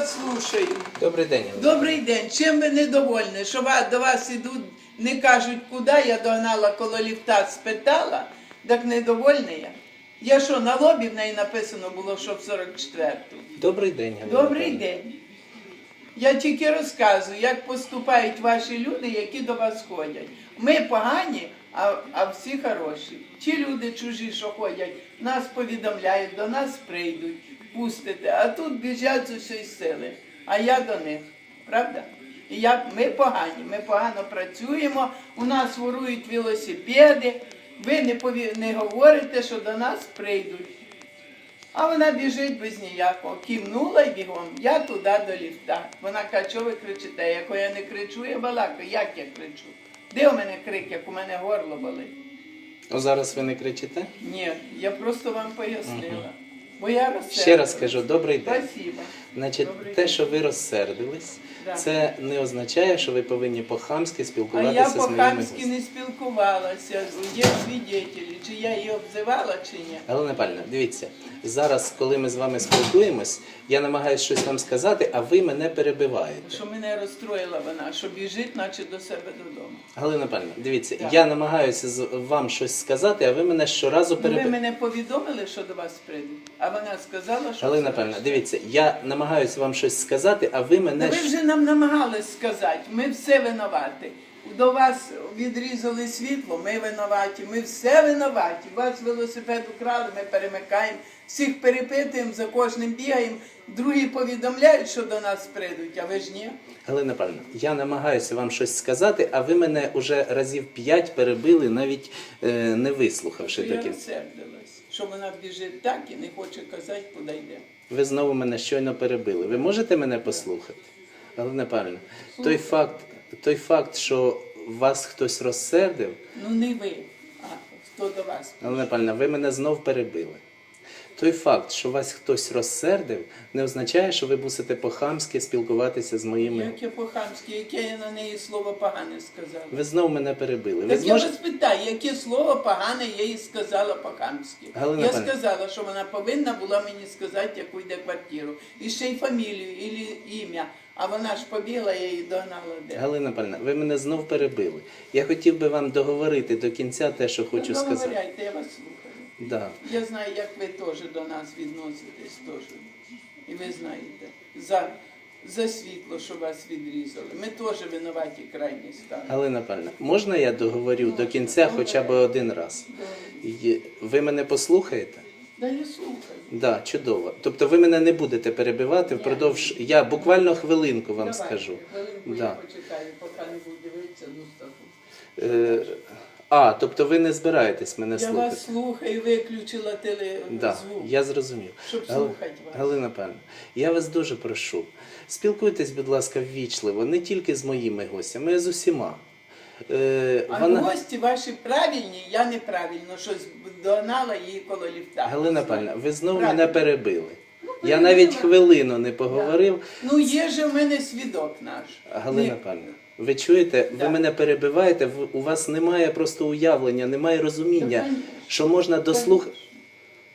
вас слушаю. Добрий день. Галина. Добрий день. Чим ви недовольні? Що ва- до вас ідуть, не кажуть, куди я догнала коло ліфта, спитала, так недовольна я. Я що, на лобі в неї написано було, що в 44-ту? Добрий день. Галина Добрий Михайлівна. день. Я тільки розказую, як поступають ваші люди, які до вас ходять. Ми погані, а, а всі хороші. Ті люди чужі, що ходять, нас повідомляють, до нас прийдуть, пустите, а тут біжать з усієї сили. А я до них. Правда? І я, ми погані, ми погано працюємо, у нас ворують велосипеди, ви не, пові, не говорите, що до нас прийдуть. А вона біжить без ніякого. Кивнула й бігом. Я туди до ліфта. Вона каже, що ви кричите? Яко я не кричу, я балакаю. Як я кричу? Де у мене крик, як у мене горло болить? О, зараз ви не кричите? Ні, я просто вам пояснила. Бо я розсердилась. Ще раз кажу, добрий день. Спасибо. Значить, Добрий те, що ви розсердились, Да. це не означає, що ви повинні по-хамськи спілкуватися з моїми по-хамськи не спілкувалася. Є свідетелі, чи я її обзивала, чи ні. Галина Павлівна, дивіться, зараз, коли ми з вами спілкуємось, я намагаюся щось вам сказати, а ви мене перебиваєте. Що мене розстроїла вона, що біжить, наче до себе додому. Галина Павлівна, дивіться, я намагаюся вам щось сказати, а ви мене щоразу Ну, ви мене повідомили, що до вас прийдуть, а вона сказала, що Галина Павлівна, дивіться, я намагаюся вам щось сказати, а ви мене Ну, ви вже нам намагались сказати, ми все винуваті. До вас відрізали світло, ми винуваті, ми все винуваті. Вас велосипед украли, ми перемикаємо, всіх перепитуємо, за кожним бігаємо. Другі повідомляють, що до нас прийдуть, а ви ж ні. Галина Павлівна, я намагаюся вам щось сказати, а ви мене уже разів п'ять перебили, навіть е, не вислухавши я до розсердилась, що вона біжить так і не хоче казати, куди йде. Ви знову мене щойно перебили. Ви можете мене послухати? Але неправильно. той факт, той факт, що вас хтось розсердив, Ну не ви, а хто до вас. але неправильно, ви мене знов перебили. Той факт, що вас хтось розсердив, не означає, що ви мусите по-хамськи спілкуватися з моїми. Як я по-хамськи, яке я на неї слово погане сказала. Ви знов мене перебили. Ви Так я зможете. вас питаю, яке слово погане я їй сказала по-хамськи. Галина Я Павлівна. сказала, що вона повинна була мені сказати, яку йде квартиру. І ще й фамілію, і ім'я. А вона ж побігла, я її догнала де. Галина Павлівна, ви мене знов перебили. Я хотів би вам договорити до кінця те, що хочу Ну, сказати. Договоряйте, я вас слухаю. Да. Я знаю, як ви теж до нас відноситесь теж. І ви знаєте, за, за світло, що вас відрізали. Ми теж винуваті крайні стали. Галина Павлівна, можна я договорю до кінця хоча б один раз? Є- Ви мене послухаєте? Да я слухаю. Да, чудово. Тобто ви мене не будете перебивати впродовж. Я буквально хвилинку вам Давайте, скажу. Хвилинку Да. я почекаю, поки не буду дивитися, ну. Е, а, тобто ви не збираєтесь мене Я слухати? вас слухаю, виключила телезвук, Да, я зрозумів. щоб Гал- слухати вас. Галина Павлівна, я вас дуже прошу. Спілкуйтесь, будь ласка, ввічливо, не тільки з моїми гостями, а з усіма. Е, А вона... гості ваші правильні, я неправильно, щось догнала її коло ліфта. Галина Павлівна, ви знову Правильно. мене перебили. Я перебила. навіть хвилину не поговорив. Ну є же в мене свідок наш. Галина Не- Павлівна, ви чуєте, ви мене перебиваєте, в- у вас немає просто уявлення, немає розуміння, що можна дослухати.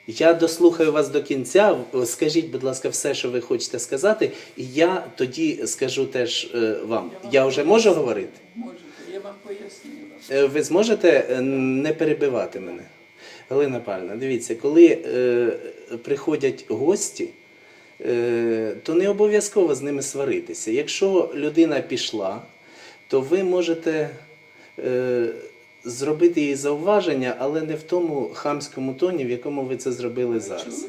Я дослухаю вас до кінця. Скажіть, будь ласка, все, що ви хочете сказати, і я тоді скажу теж е, вам. Я вже можу говорити? Можете, я вам пояснила. Е, Ви зможете е, не перебивати мене? Галина Павлівна, дивіться, коли е, приходять гості, е, то не обов'язково з ними сваритися. Якщо людина пішла, то ви можете е, зробити їй зауваження, але не в тому хамському тоні, в якому ви це зробили зараз.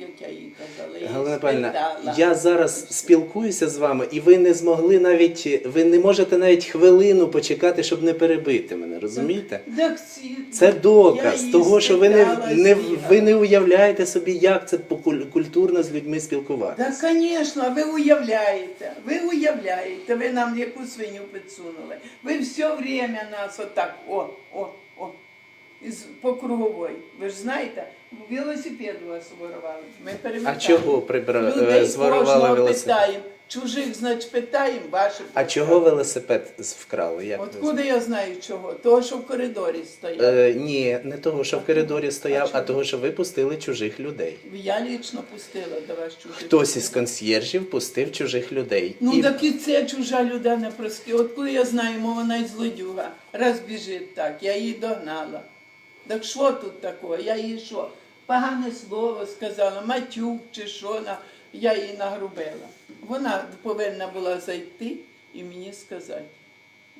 Як я їй казала? Я їй Галина Павлівна, спитала. я зараз спілкуюся з вами, і ви не змогли навіть, ви не можете навіть хвилину почекати, щоб не перебити мене, розумієте? Так, ці- Це доказ того, що ви не, спитала, не, ви не уявляєте собі, як це покуль- культурно з людьми спілкуватися. Так, звісно, ви уявляєте, ви уявляєте, ви нам яку свиню підсунули. Ви все время нас отак, о, о, о, із, по круговій. Ви ж знаєте, Велосипед у вас ворували. Ми А перевертаємо. чого прибра... е, Людей зворували кожного велосипед? питаємо. Чужих, значить, питаємо, ваших А чого велосипед вкрали? Як ви Откуда я знаю чого? Того, що в коридорі стояв. Е, ні, не того, що в коридорі стояв, а того, що ви пустили чужих людей. Я лічно пустила до вас чужих. Хтось із консьєржів пустив чужих людей. Ну І так і це чужа людина прости. Откуда я знаю, мо вона й злодюга. Раз біжить так, я її догнала. Так що тут такого? Я їй що? Погане слово сказала, матюк чи що, я її нагрубила. Вона повинна була зайти і мені сказати,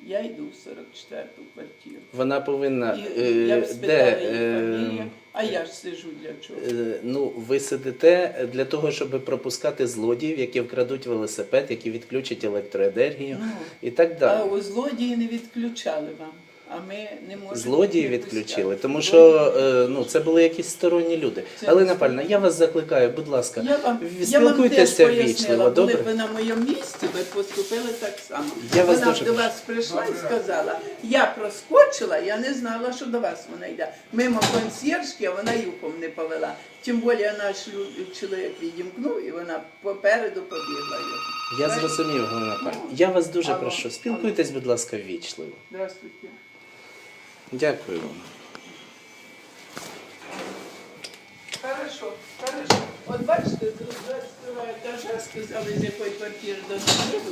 я йду в 44-ту квартиру. вона повинна. І е, я б де, спитала її е, фамілію, а я ж сижу для чого? е, ну, ви сидите для того, щоб пропускати злодіїв, які вкрадуть велосипед, які відключать електроенергію Ну, і так А далі. у злодії не відключали вам, а ми не можемо. Злодії відключили, тому що е, ну, це були якісь сторонні люди. Галина не я вас закликаю, будь ласка, Я вам, я вам теж спілкуйтеся ввічливо, були добре? ви на моєму місці, ви поступили так само. Я вона дуже до вас прийшла і сказала, я проскочила, я не знала, що до вас вона йде. Мимо консьєржки, а вона юхом не повела. Тим більше наш чоловік відімкнув, і вона попереду побігла. Я зрозумів, Галина Павлівна. Я вас дуже прошу, спілкуйтесь, будь ласка, ввічливо. Здравствуйте. Дякую вам. Хорошо, хорошо. От бачите, 22 етажа сказали, з якої квартири до нас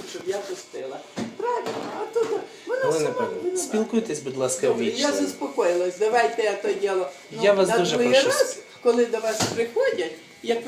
щоб я пустила. Правильно, а то вона Галина сама Павлівна, винувата. спілкуйтесь, будь ласка, Добре, я ввічливо. заспокоїлась. Давайте я то діло. Ну, Я вас на дуже другий прошу. раз, коли до вас приходять, як ви